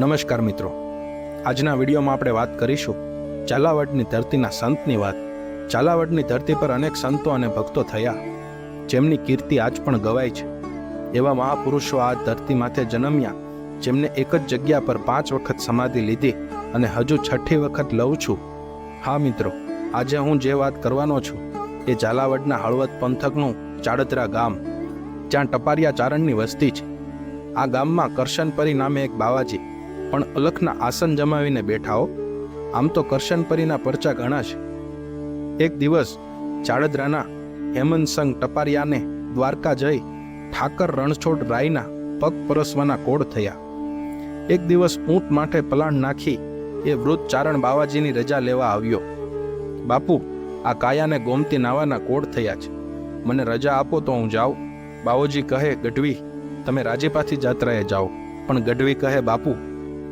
નમસ્કાર મિત્રો. આજના વિડીયોમાં આપણે વાત કરીશું ચાલાવડની ધરતીના સંતની વાત. ચાલાવડની ધરતી પર અનેક સંતો અને ભક્તો થયા. જેમની કીર્તિ આજ પણ ગવાય છે. એવા મહાપુરુષો આ ધરતી માથે જન્મ્યા, જેમને એક જ જગ્યા પર પાંચ વખત સમાધિ લીધી અને હજુ છઠ્ઠી વખત લઉં છું. હા મિત્રો, આજે હું જે વાત કરવાનો છું એ ઝાલાવાડના હળવદ પંથકનું ચાડતરા ગામ, જ્યાં ટપારિયા ચારણની વસ્તી છે. આ ગામમાં કરશનપરી નામે એક બાવાજી પણ અલખના આસન જમાવીને બેઠા હો આમ તો કરશનપરીના પરચા ઘણા છે. એક દિવસ ચાળદરાના હેમંતસંગ ટપારિયાને દ્વારકા જઈ ઠાકર રણછોડ રાયના પગ પરસવાના કોડ થયા. એક દિવસ ઊંટ માટે પલાણ નાખી એ વૃદ્ધ ચારણ બાવાજીની રજા લેવા આવ્યો. બાપુ, આ કાયાને ગોમતી નાવાના કોડ થયા છે. મને રજા આપો તો હું જાઉં. બાવોજી કહે, ગઢવી, તમે રાજીપાથી જાત્રાએ જાઓ. પણ ગઢવી કહે, બાપુ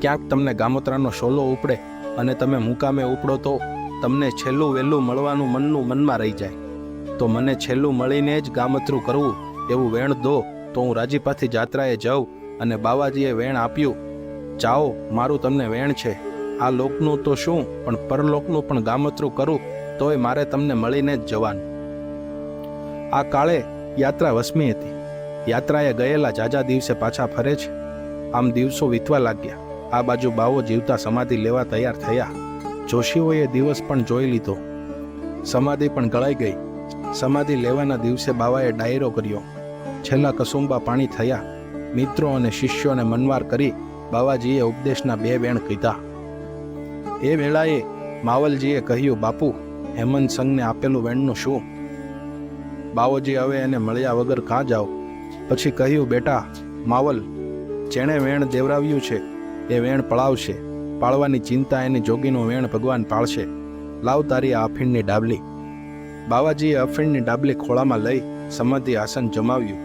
ક્યાંક તમને ગામોતરાનો શોલો ઉપડે અને તમે મુકામે ઉપડો તો તમને છેલ્લું વહેલું મળવાનું મનનું મનમાં રહી જાય. તો મને છેલ્લું મળીને જ ગામત્રું કરવું, એવું વેણ દો, તો હું રાજીપાથી જાત્રાએ જાઉં અને બાવાજીએ વેણ આપ્યું. જાઓ, મારું તમને વેણ છે. આ લોકનું તો શું, પણ પરલોકનું પણ ગામત્રું કરું, તોય મારે તમને મળીને જ જવાનું. આ કાળે યાત્રા વસમી હતી. યાત્રાએ ગયેલા જાજા દિવસે પાછા ફરે છે. આમ દિવસો વીતવા લાગ્યા. આ બાજુ બાવો જીવતા સમાધિ લેવા તૈયાર થયા. જોશીઓએ દિવસ પણ જોઈ લીધો. સમાધિ પણ ગળાઈ ગઈ. સમાધિ લેવાના દિવસે બાવાએ ડાયરો કર્યો. છેલ્લા કસુંબા પાણી થયા. મિત્રો અને શિષ્યોને મનવાર કરી બાવાજીએ ઉપદેશના બે વેણ કીધા. એ વેળાએ માવલજીએ કહ્યું, બાપુ, હેમંત સંઘને આપેલું વેણનું શું? બાવોજી હવે એને મળ્યા વગર કાં જાઓ? પછી કહ્યું, બેટા, માવલ, જેણે વેણ દેવરાવ્યું છે એ વેણ પળાવશે. પાળવાની ચિંતા એની જોગીનું વેણ ભગવાન પાળશે. લાવ તારી આ અફીણની ડાબલી. બાવાજીએ અફીણની ડાબલી ખોળામાં લઈ સમાધિ આસન જમાવ્યું.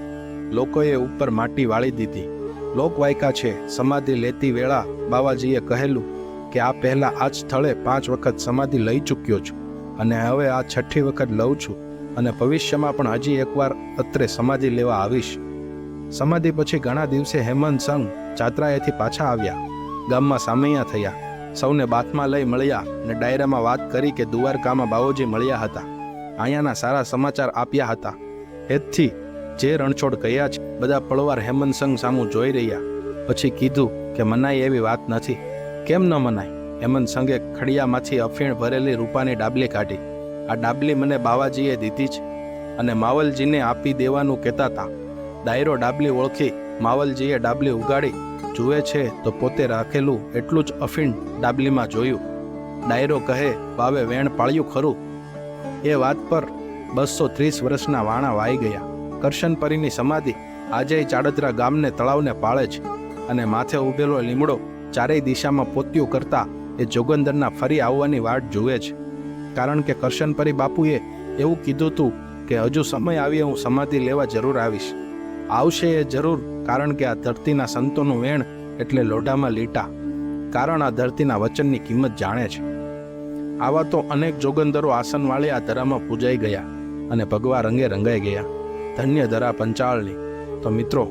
લોકોએ ઉપર માટી વાળી દીધી. લોકવાયકા છે, સમાધિ લેતી વેળા બાવાજીએ કહેલું કે આ પહેલા આ જ સ્થળે પાંચ વખત સમાધિ લઈ ચૂક્યો છું અને હવે આ છઠ્ઠી વખત લઉં છું અને ભવિષ્યમાં પણ હજી એકવાર અત્રે સમાધિ લેવા આવીશ. સમાધિ પછી ઘણા દિવસે હેમંત સંઘ ચાત્રાએથી પાછા આવ્યા. ગામમાં સામૈયા થયા. સૌને બાથમાં લઈ મળ્યા ને ડાયરામાં વાત કરી કે દ્વારકામાં બાવોજી મળ્યા હતા. અહીંયાના સારા સમાચાર આપ્યા હતા. હેતથી જે રણછોડ ગયા છે, બધા પળવાર હેમંત સંઘ સામું જોઈ રહ્યા. પછી કીધું કે મનાય એવી વાત નથી. કેમ ન મનાય? હેમંત સંઘે ખડિયામાંથી અફીણ ભરેલી રૂપાની ડાબલી કાઢી. આ ડાબલી મને બાવાજીએ દીધી છે અને માવલજીને આપી દેવાનું કહેતા હતા ડાયરો ડાબલી ઓળખી માવલજીએ ડાબલી ઉગાડી જુએ છે તો પોતે રાખેલું એટલું જ અફીણ ડાબલીમાં જોયું. ડાયરો કહે બાવે વેણ પાળ્યું ખરું. એ વાત પર બસો ત્રીસ વર્ષના વાણા વાઈ ગયા. કરશનપરીની સમાધિ આજેય ચાડદરા ગામને તળાવને પાળે છે અને માથે ઉભેલો લીમડો ચારેય દિશામાં પોત્યું કરતા એ જોગંદરના ફરી આવવાની વાટ જુએ છે. કારણ કે કરશનપરી બાપુએ એવું કીધું હતું કે, હજુ સમય આવીએ હું સમાધિ લેવા જરૂર આવીશ. આવશે એ જરૂર, કારણ કે આ ધરતીના સંતોનું વેણ એટલે લોઢામાં લીટા. કારણ આ ધરતીના વચનની કિંમત જાણે છે. આવા તો અનેક જોગંદરો આસનવાળી આ ધરામાં પૂજાઈ ગયા અને ભગવા રંગે રંગાઈ ગયા. ધન્ય ધરા પંચાળની. તો મિત્રો,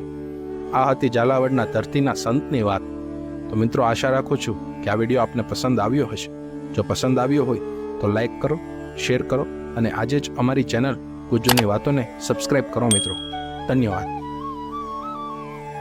આ હતી ઝાલાવાડના ધરતીના સંતની વાત. તો મિત્રો, આશા રાખું છું કે આ વીડિયો આપને પસંદ આવ્યો હશે. જો પસંદ આવ્યો હોય, તો લાઈક કરો, શેર કરો અને આજે જ અમારી ચેનલ ગુજ્જુની વાતોને સબસ્ક્રાઈબ કરો મિત્રો. ધન્યવાદ.